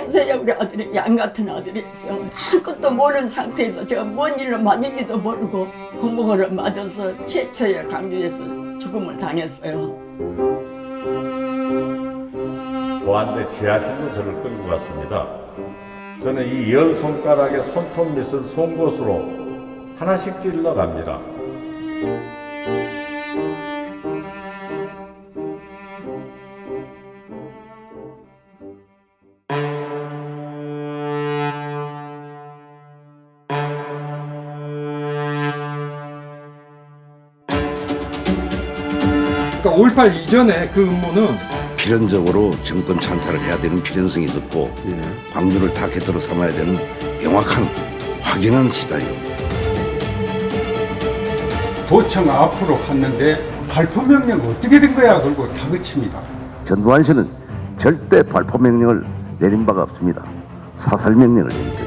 보세요 우리 아들이 양 같은 아들이 있어 아무것도 모르는 상태에서 제가 뭔 일로 맞은지도 모르고 공복을 맞아서 최초의 강주에서 죽음을 당했어요 보안대 지하실로 저를 끌고 갔습니다. 저는 이 열 손가락에 손톱 밑을 송곳으로 하나씩 찔러 갑니다. 그러니까 5.18 이전에 그 음모는 필연적으로 정권 찬탈을 해야 되는 필연성이 높고 예. 광주를 타겟으로 삼아야 되는 명확한 확인한 시다이옵니다. 도청 앞으로 갔는데 발포 명령 어떻게 된 거야 그리고 다그칩니다. 전두환 씨는 절대 발포 명령을 내린 바가 없습니다. 사살 명령을 내립니다.